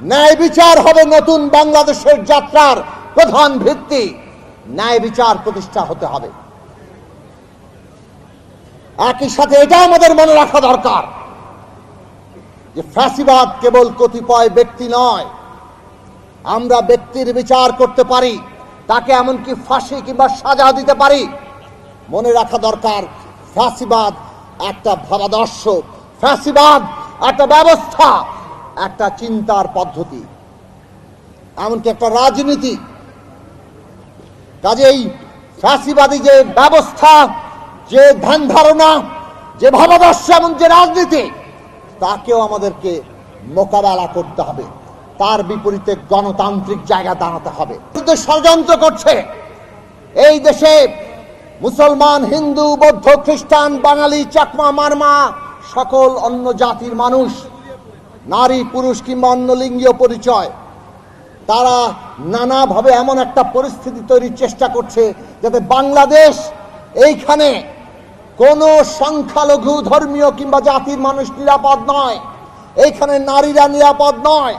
ন্যায় বিচার হবে নতুন বাংলাদেশের যাত্রার প্রধান ভিত্তি। ন্যায় বিচার প্রতিষ্ঠা হতে হবে। একই সাথে এটা আমাদের মনে রাখা দরকার যে ফ্যাসিবাদ কেবল কতিপয় ব্যক্তি নয়, আমরা ব্যক্তির বিচার করতে পারি, তাকে এমনকি ফাঁসি কিংবা সাজা দিতে পারি। মনে রাখা দরকার, ফ্যাসিবাদ একটা ভাবাদর্শ, ফ্যাসিবাদ একটা ব্যবস্থা। একটা চিন্তার পদ্ধতি, এমনকি একটা রাজনীতি। কাজেই ফ্যাসিবাদী যে ব্যবস্থা, যে ধ্যান ধারণা, যে ভাবাদর্শ এবং যে রাজনীতি, তাকেও আমাদেরকে মোকাবেলা করতে হবে। তার বিপরীতে গণতান্ত্রিক জায়গা দাঁড়াতে হবে। ষড়যন্ত্র করছে। এই দেশে মুসলমান, হিন্দু, বৌদ্ধ, খ্রিস্টান, বাঙালি, চাকমা, মারমা, সকল অন্য জাতির মানুষ নারী, পুরুষ কিংবা অন্য লিঙ্গীয় পরিচয়, তারা নানাভাবে এমন একটা পরিস্থিতি তৈরির চেষ্টা করছে যাতে বাংলাদেশ এইখানে কোনো সংখ্যালঘু, ধর্মীয় কিংবা জাতির মানুষ নিরাপদ নয়। এইখানে নারীরা নিরাপদ নয়।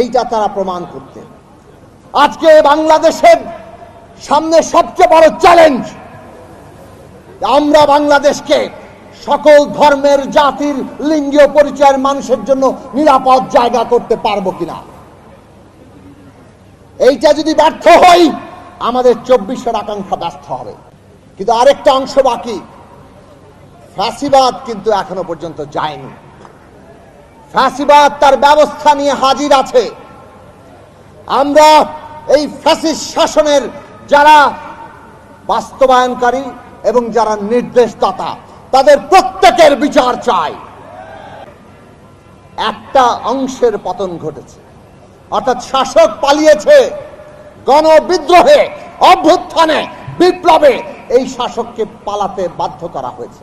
এইটা তারা প্রমাণ করতে। আজকে বাংলাদেশের সামনে সবচেয়ে বড় চ্যালেঞ্জ, আমরা বাংলাদেশকে সকল ধর্মের জাতির লিঙ্গীয় পরিচয়ের মানুষের জন্য নিরাপদ জায়গা করতে পারব কিনা? এইটা যদি ব্যর্থ হই, আমাদের চব্বিশের আকাঙ্ক্ষা ব্যস্ত হবে। কিন্তু আরেকটা অংশ বাকি। ফ্যাসিবাদ কিন্তু এখনও পর্যন্ত যায়নি। ফ্যাসিবাদ তার ব্যবস্থা নিয়ে হাজির আছে। আমরা এই ফ্যাসিস্ট শাসনের যারা বাস্তবায়নকারী এবং যারা নির্দেশদাতা তাদের প্রত্যেকের বিচার চাই। একটা অংশের পতন ঘটেছে। অর্থাৎ শাসক পালিয়েছে গণবিদ্রোহে, অভ্যুত্থানে, বিপ্লবে এই শাসককে পালাতে বাধ্য করা হয়েছে।